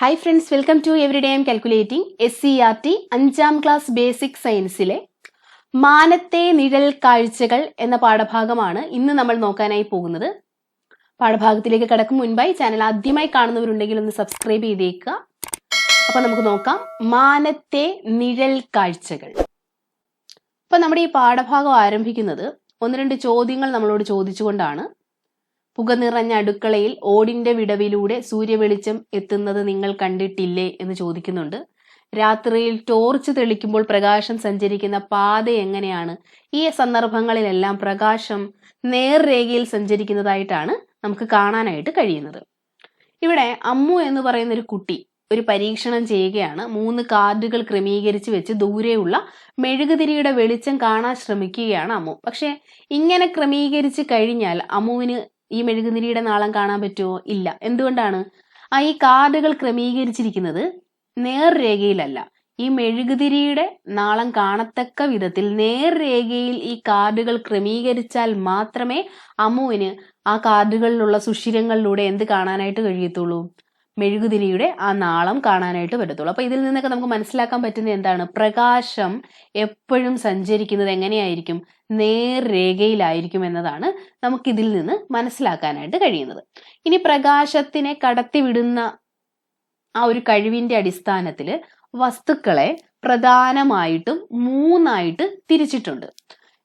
Hi friends welcome to every day M calculating S C R T അഞ്ചാം class basic സയൻസിലെ മാനത്തെ നിഴൽ കാഴ്ചകൾ എന്ന പാഠഭാഗമാണ് ഇന്ന് നമ്മൾ നോക്കാനായി പോകുന്നത്. പാഠഭാഗത്തിലേക്ക് കടക്കും മുൻപായി ചാനൽ ആദ്യമായി കാണുന്നവരുണ്ടെങ്കിൽ ഒന്ന് സബ്സ്ക്രൈബ് ചെയ്തേക്കുക. അപ്പൊ നമുക്ക് നോക്കാം മാനത്തെ നിഴൽ കാഴ്ചകൾ. അപ്പൊ നമ്മുടെ ഈ പാഠഭാഗം ആരംഭിക്കുന്നത് ഒന്ന് രണ്ട് ചോദ്യങ്ങൾ നമ്മളോട് ചോദിച്ചുകൊണ്ടാണ്. പുക നിറഞ്ഞ അടുക്കളയിൽ ഓടിന്റെ വിടവിലൂടെ സൂര്യവെളിച്ചം എത്തുന്നത് നിങ്ങൾ കണ്ടിട്ടില്ലേ എന്ന് ചോദിക്കുന്നുണ്ട്. രാത്രിയിൽ ടോർച്ച് തെളിക്കുമ്പോൾ പ്രകാശം സഞ്ചരിക്കുന്ന പാത എങ്ങനെയാണ്? ഈ സന്ദർഭങ്ങളിലെല്ലാം പ്രകാശം നേർരേഖയിൽ സഞ്ചരിക്കുന്നതായിട്ടാണ് നമുക്ക് കാണാനായിട്ട് കഴിയുന്നത്. ഇവിടെ അമ്മു എന്ന് പറയുന്ന ഒരു കുട്ടി ഒരു പരീക്ഷണം ചെയ്യുകയാണ്. മൂന്ന് കാർഡുകൾ ക്രമീകരിച്ച് വെച്ച് ദൂരെയുള്ള മെഴുകുതിരിയുടെ വെളിച്ചം കാണാൻ ശ്രമിക്കുകയാണ് അമ്മു. പക്ഷേ ഇങ്ങനെ ക്രമീകരിച്ച് കഴിഞ്ഞാൽ അമ്മുവിന് ഈ മെഴുകുതിരിയുടെ നാളം കാണാൻ പറ്റുമോ? ഇല്ല. എന്തുകൊണ്ടാണ്? ആ ഈ കാർഡുകൾ ക്രമീകരിച്ചിരിക്കുന്നത് നേർരേഖയിലല്ല. ഈ മെഴുകുതിരിയുടെ നാളം കാണത്തക്ക വിധത്തിൽ നേർരേഖയിൽ ഈ കാർഡുകൾ ക്രമീകരിച്ചാൽ മാത്രമേ അമ്മുവിന് ആ കാർഡുകളിലുള്ള സുഷിരങ്ങളിലൂടെ എന്ത് കാണാനായിട്ട് കഴിയത്തുള്ളൂ? മെഴുകുതിരിയുടെ ആ നാളം കാണാനായിട്ട് പറ്റത്തുള്ളൂ. അപ്പൊ ഇതിൽ നിന്നൊക്കെ നമുക്ക് മനസ്സിലാക്കാൻ പറ്റുന്നത് എന്താണ്? പ്രകാശം എപ്പോഴും സഞ്ചരിക്കുന്നത് എങ്ങനെയായിരിക്കും? നേർരേഖയിലായിരിക്കും എന്നതാണ് നമുക്കിതിൽ നിന്ന് മനസ്സിലാക്കാനായിട്ട് കഴിയുന്നത്. ഇനി പ്രകാശത്തിനെ കടത്തിവിടുന്ന ആ ഒരു കഴിവിന്റെ അടിസ്ഥാനത്തിൽ വസ്തുക്കളെ പ്രധാനമായിട്ടും മൂന്നായിട്ട് തിരിച്ചിട്ടുണ്ട്.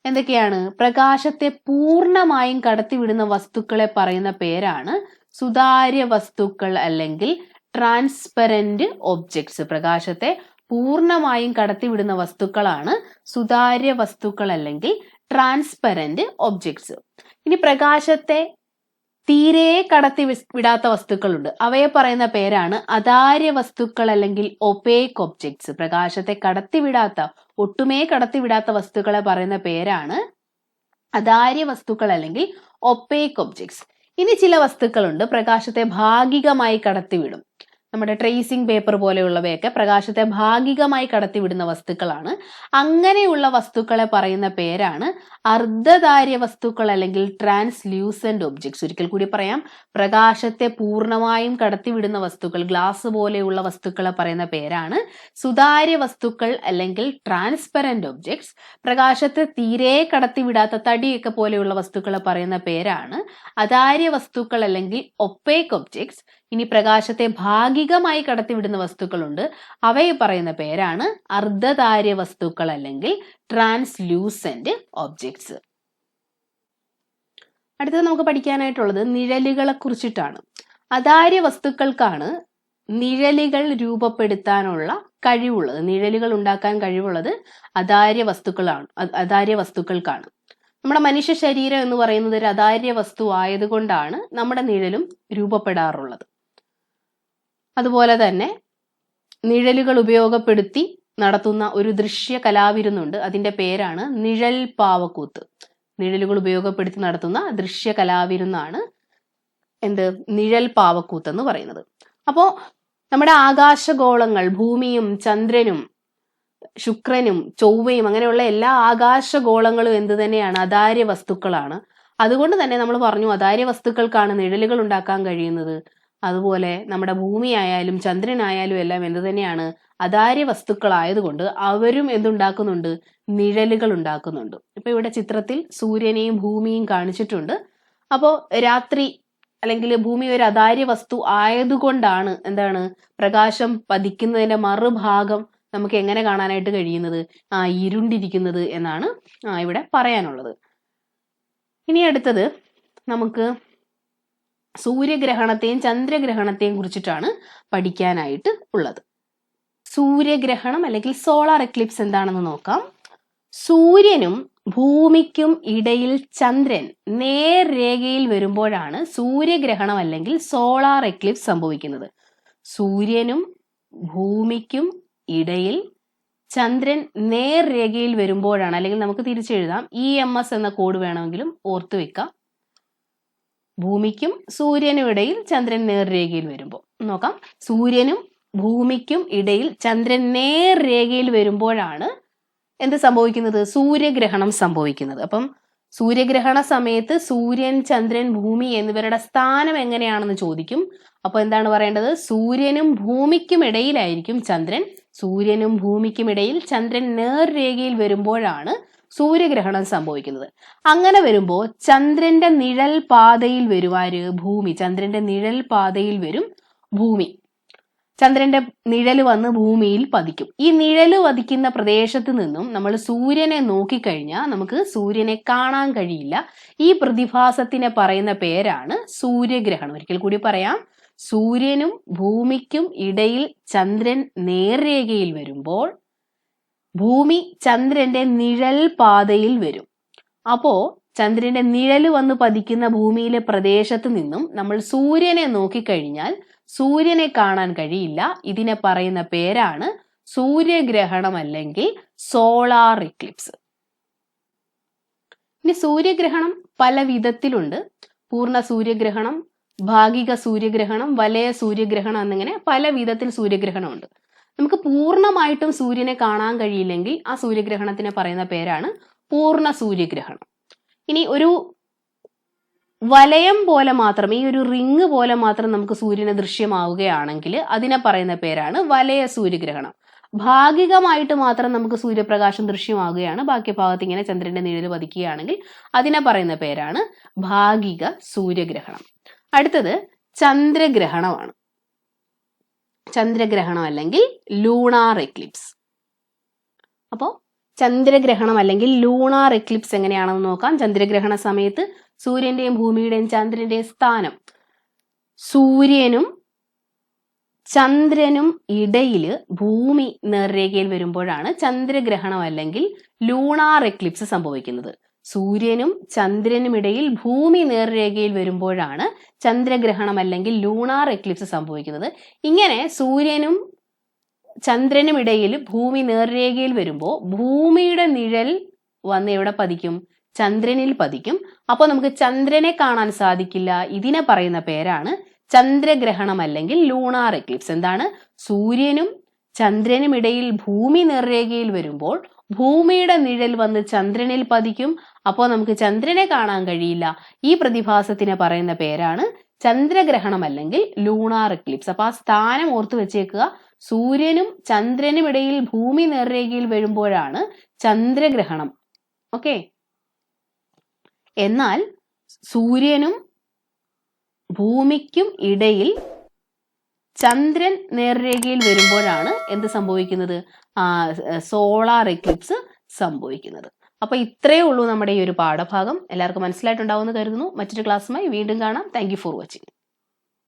എന്തൊക്കെയാണ്? പ്രകാശത്തെ പൂർണമായും കടത്തിവിടുന്ന വസ്തുക്കളെ പറയുന്ന പേരാണ് സുതാര്യ വസ്തുക്കൾ അല്ലെങ്കിൽ ട്രാൻസ്പെറന്റ് ഒബ്ജക്ട്സ് പ്രകാശത്തെ പൂർണമായും കടത്തിവിടുന്ന വസ്തുക്കളാണ് സുതാര്യ വസ്തുക്കൾ അല്ലെങ്കിൽ ട്രാൻസ്പെറന്റ് ഒബ്ജക്ട്സ് ഇനി പ്രകാശത്തെ തീരെ കടത്തി വിടാത്ത വസ്തുക്കളുണ്ട്. അവയെ പറയുന്ന പേരാണ് അതാര്യ വസ്തുക്കൾ അല്ലെങ്കിൽ ഒപേക്ക് ഒബ്ജക്ട്സ് പ്രകാശത്തെ കടത്തിവിടാത്ത ഒട്ടുമേ കടത്തിവിടാത്ത വസ്തുക്കളെ പറയുന്ന പേരാണ് അതാര്യ വസ്തുക്കൾ അല്ലെങ്കിൽ ഒപ്പേക്ക് ഒബ്ജക്ട്സ് ഇനി ചില വസ്തുക്കളുണ്ട്. പ്രകാശത്തെ ഭാഗികമായി കടത്തിവിടും. നമ്മുടെ ട്രേസിംഗ് പേപ്പർ പോലെയുള്ളവയൊക്കെ പ്രകാശത്തെ ഭാഗികമായി കടത്തിവിടുന്ന വസ്തുക്കളാണ്. അങ്ങനെയുള്ള വസ്തുക്കളെ പറയുന്ന പേരാണ് അർദ്ധധാര്യ വസ്തുക്കൾ അല്ലെങ്കിൽ ട്രാൻസ്ലൂസന്റ് ഒബ്ജക്ട്സ് ഒരിക്കൽ കൂടി പറയാം പ്രകാശത്തെ പൂർണമായും കടത്തിവിടുന്ന വസ്തുക്കൾ ഗ്ലാസ് പോലെയുള്ള വസ്തുക്കളെ പറയുന്ന പേരാണ് സുതാര്യ വസ്തുക്കൾ അല്ലെങ്കിൽ ട്രാൻസ്പെറന്റ് ഒബ്ജക്ട്സ് പ്രകാശത്തെ തീരെ കടത്തിവിടാത്ത തടിയൊക്കെ പോലെയുള്ള വസ്തുക്കളെ പറയുന്ന പേരാണ് അതാര്യ വസ്തുക്കൾ അല്ലെങ്കിൽ ഒപ്പേക്ക് ഒബ്ജക്ട്സ് ഇനി പ്രകാശത്തെ ഭാഗികമായി കടത്തിവിടുന്ന വസ്തുക്കളുണ്ട്. അവയെ പറയുന്ന പേരാണ് അർദ്ധതാര്യ വസ്തുക്കൾ അല്ലെങ്കിൽ ട്രാൻസ്ലൂസെന്റ് ഒബ്ജക്ട്സ്. അടുത്തത് നമുക്ക് പഠിക്കാനായിട്ടുള്ളത് നിഴലുകളെ കുറിച്ചിട്ടാണ്. അതാര്യ വസ്തുക്കൾക്കാണ് നിഴലുകൾ രൂപപ്പെടുത്താനുള്ള കഴിവുള്ളത്. നിഴലുകൾ ഉണ്ടാക്കാൻ കഴിവുള്ളത് അതാര്യ വസ്തുക്കളാണ് അതാര്യ വസ്തുക്കൾക്കാണ്. നമ്മുടെ മനുഷ്യ ശരീരം എന്ന് പറയുന്നത് ഒരു അതാര്യ വസ്തു ആയതുകൊണ്ടാണ് നമ്മുടെ നിഴലും രൂപപ്പെടാറുള്ളത്. അതുപോലെ തന്നെ നിഴലുകൾ ഉപയോഗപ്പെടുത്തി നടത്തുന്ന ഒരു ദൃശ്യ കലാവിരുന്നുണ്ട്. അതിന്റെ പേരാണ് നിഴൽ പാവക്കൂത്ത്. നിഴലുകൾ ഉപയോഗപ്പെടുത്തി നടത്തുന്ന ദൃശ്യ കലാവിരുന്നാണ് എന്ത്? നിഴൽ പാവക്കൂത്ത് എന്ന് പറയുന്നത്. അപ്പോ നമ്മുടെ ആകാശഗോളങ്ങൾ ഭൂമിയും ചന്ദ്രനും ശുക്രനും ചൊവ്വയും അങ്ങനെയുള്ള എല്ലാ ആകാശഗോളങ്ങളും എന്ത് തന്നെയാണ്? അതാര്യ വസ്തുക്കളാണ് അതുകൊണ്ട് തന്നെ നമ്മൾ പറഞ്ഞു അതാര്യ വസ്തുക്കൾക്കാണ് നിഴലുകൾ ഉണ്ടാക്കാൻ കഴിയുന്നത്. അതുപോലെ നമ്മുടെ ഭൂമിയായാലും ചന്ദ്രനായാലും എല്ലാം എന്ത് തന്നെയാണ് അതാര്യ വസ്തുക്കളായതുകൊണ്ട് അവരും എന്തുണ്ടാക്കുന്നുണ്ട്? നിഴലുകൾ ഉണ്ടാക്കുന്നുണ്ട്. ഇപ്പൊ ഇവിടെ ചിത്രത്തിൽ സൂര്യനെയും ഭൂമിയും കാണിച്ചിട്ടുണ്ട്. അപ്പോൾ രാത്രി അല്ലെങ്കിൽ ഭൂമി ഒരു അതാര്യ വസ്തു ആയതുകൊണ്ടാണ് എന്താണ് പ്രകാശം പതിക്കുന്നതിന്റെ മറുഭാഗം നമുക്ക് എങ്ങനെ കാണാനായിട്ട് കഴിയുന്നത്? ആ ഇരുണ്ടിരിക്കുന്നത് എന്നാണ് ഇവിടെ പറയാനുള്ളത്. ഇനി അടുത്തത് നമുക്ക് സൂര്യഗ്രഹണത്തെയും ചന്ദ്രഗ്രഹണത്തെയും കുറിച്ചിട്ടാണ് പഠിക്കാനായിട്ട് ഉള്ളത്. സൂര്യഗ്രഹണം അല്ലെങ്കിൽ സോളാർ എക്ലിപ്സ് എന്താണെന്ന് നോക്കാം. സൂര്യനും ഭൂമിക്കും ഇടയിൽ ചന്ദ്രൻ നേർരേഖയിൽ വരുമ്പോഴാണ് സൂര്യഗ്രഹണം അല്ലെങ്കിൽ സോളാർ എക്ലിപ്സ് സംഭവിക്കുന്നത്. സൂര്യനും ഭൂമിക്കും ഇടയിൽ ചന്ദ്രൻ നേർരേഖയിൽ വരുമ്പോഴാണ്. അല്ലെങ്കിൽ നമുക്ക് തിരിച്ചെഴുതാം. ഇ എം എസ് എന്ന കോഡ് വേണമെങ്കിലും ഓർത്തു വെക്കാം. ഭൂമിക്കും സൂര്യനും ഇടയിൽ ചന്ദ്രൻ നേർരേഖയിൽ വരുമ്പോൾ. നോക്കാം. സൂര്യനും ഭൂമിക്കും ഇടയിൽ ചന്ദ്രൻ നേർരേഖയിൽ വരുമ്പോഴാണ് എന്ത് സംഭവിക്കുന്നത്? സൂര്യഗ്രഹണം സംഭവിക്കുന്നത്. അപ്പം സൂര്യഗ്രഹണ സമയത്ത് സൂര്യൻ ചന്ദ്രൻ ഭൂമി എന്നിവരുടെ സ്ഥാനം എങ്ങനെയാണെന്ന് ചോദിക്കും. അപ്പോൾ എന്താണ് പറയേണ്ടത്? സൂര്യനും ഭൂമിക്കും ഇടയിലായിരിക്കും ചന്ദ്രൻ. സൂര്യനും ഭൂമിക്കും ഇടയിൽ ചന്ദ്രൻ നേർരേഖയിൽ വരുമ്പോഴാണ് സൂര്യഗ്രഹണം സംഭവിക്കുന്നത്. അങ്ങനെ വരുമ്പോൾ ചന്ദ്രന്റെ നിഴൽ പാതയിൽ വരുവാര് ഭൂമി. ചന്ദ്രന്റെ നിഴൽ പാതയിൽ വരും ഭൂമി. ചന്ദ്രന്റെ നിഴൽ വന്ന് ഭൂമിയിൽ പതിക്കും. ഈ നിഴൽ പതിക്കുന്ന പ്രദേശത്ത് നിന്നും നമ്മൾ സൂര്യനെ നോക്കിക്കഴിഞ്ഞാൽ നമുക്ക് സൂര്യനെ കാണാൻ കഴിയില്ല. ഈ പ്രതിഭാസത്തിനെ പറയുന്ന പേരാണ് സൂര്യഗ്രഹണം. ഒരിക്കൽ കൂടി പറയാം. സൂര്യനും ഭൂമിക്കും ഇടയിൽ ചന്ദ്രൻ നേർരേഖയിൽ വരുമ്പോൾ ഭൂമി ചന്ദ്രന്റെ നിഴൽ പാതയിൽ വരും. അപ്പോ ചന്ദ്രന്റെ നിഴൽ വന്ന് പതിക്കുന്ന ഭൂമിയിലെ പ്രദേശത്ത് നിന്നും നമ്മൾ സൂര്യനെ നോക്കിക്കഴിഞ്ഞാൽ സൂര്യനെ കാണാൻ കഴിയില്ല. ഇതിനെ പറയുന്ന പേരാണ് സൂര്യഗ്രഹണം അല്ലെങ്കിൽ സോളാർ ഇക്ലിപ്സ്. ഇനി സൂര്യഗ്രഹണം പല വിധത്തിലുണ്ട്. പൂർണ സൂര്യഗ്രഹണം ഭാഗിക സൂര്യഗ്രഹണം വലയ സൂര്യഗ്രഹണം എന്നിങ്ങനെ പല വിധത്തിൽ സൂര്യഗ്രഹണമുണ്ട്. നമുക്ക് പൂർണമായിട്ടും സൂര്യനെ കാണാൻ കഴിയില്ലെങ്കിൽ ആ സൂര്യഗ്രഹണത്തിനെ പറയുന്ന പേരാണ് പൂർണ സൂര്യഗ്രഹണം. ഇനി ഒരു വലയം പോലെ മാത്രം ഈ ഒരു റിങ് പോലെ മാത്രം നമുക്ക് സൂര്യനെ ദൃശ്യമാവുകയാണെങ്കിൽ അതിനെ പറയുന്ന പേരാണ് വലയ സൂര്യഗ്രഹണം. ഭാഗികമായിട്ട് മാത്രം നമുക്ക് സൂര്യപ്രകാശം ദൃശ്യമാവുകയാണ്. ബാക്കി ഭാഗത്ത് ഇങ്ങനെ ചന്ദ്രന്റെ നിഴൽ പതിക്കുകയാണെങ്കിൽ അതിനെ പറയുന്ന പേരാണ് ഭാഗിക സൂര്യഗ്രഹണം. അടുത്തത് ചന്ദ്രഗ്രഹണമാണ്. ചന്ദ്രഗ്രഹണം അല്ലെങ്കിൽ ലൂണാർ എക്ലിപ്സ്. അപ്പോൾ ചന്ദ്രഗ്രഹണം അല്ലെങ്കിൽ ലൂണാർ എക്ലിപ്സ് എങ്ങനെയാണെന്ന് നോക്കാം. ചന്ദ്രഗ്രഹണ സമയത്ത് സൂര്യന്റെയും ഭൂമിയുടെയും ചന്ദ്രന്റെയും സ്ഥാനം സൂര്യനും ചന്ദ്രനും ഇടയിൽ ഭൂമി നേർരേഖയിൽ വരുമ്പോഴാണ് ചന്ദ്രഗ്രഹണം അല്ലെങ്കിൽ ലൂണാർ എക്ലിപ്സ് സംഭവിക്കുന്നത്. സൂര്യനും ചന്ദ്രനും ഇടയിൽ ഭൂമി നേർരേഖയിൽ വരുമ്പോഴാണ് ചന്ദ്രഗ്രഹണം അല്ലെങ്കിൽ ലൂണാർ എക്ലിപ്സ് സംഭവിക്കുന്നത്. ഇങ്ങനെ സൂര്യനും ചന്ദ്രനും ഇടയിൽ ഭൂമി നേർരേഖയിൽ വരുമ്പോൾ ഭൂമിയുടെ നിഴൽ വന്ന് എവിടെ പതിക്കും? ചന്ദ്രനിൽ പതിക്കും. അപ്പോൾ നമുക്ക് ചന്ദ്രനെ കാണാൻ സാധിക്കില്ല ഇതിനെ പറയുന്ന പേരാണ് ചന്ദ്രഗ്രഹണം അല്ലെങ്കിൽ ലൂണാർ എക്ലിപ്സ് എന്താണ്? സൂര്യനും ചന്ദ്രനും ഇടയിൽ ഭൂമി നേർരേഖയിൽ വരുമ്പോൾ ഭൂമിയുടെ നിഴൽ വന്ന് ചന്ദ്രനിൽ പതിക്കും. അപ്പോൾ നമുക്ക് ചന്ദ്രനെ കാണാൻ കഴിയില്ല. ഈ പ്രതിഭാസത്തിന് പറയുന്ന പേരാണ് ചന്ദ്രഗ്രഹണം അല്ലെങ്കിൽ ലൂണാർ എക്ലിപ്സ് അപ്പൊ ആ സ്ഥാനം ഓർത്തു വെച്ചേക്കുക. സൂര്യനും ചന്ദ്രനും ഇടയിൽ ഭൂമി നേർരേഖയിൽ വരുമ്പോഴാണ് ചന്ദ്രഗ്രഹണം. ഓക്കെ? എന്നാൽ സൂര്യനും ഭൂമിക്കും ഇടയിൽ ചന്ദ്രൻ നേർരേഖയിൽ വരുമ്പോഴാണ് എന്ത് സംഭവിക്കുന്നത്? സോളാർ എക്ലിപ്സ് സംഭവിക്കുന്നത്. അപ്പൊ ഇത്രയേ ഉള്ളൂ നമ്മുടെ ഈ ഒരു പാഠഭാഗം. എല്ലാവർക്കും മനസ്സിലായിട്ടുണ്ടാവുമെന്ന് കരുതുന്നു. മറ്റൊരു ക്ലാസ്സുമായി വീണ്ടും കാണാം. Thank for watching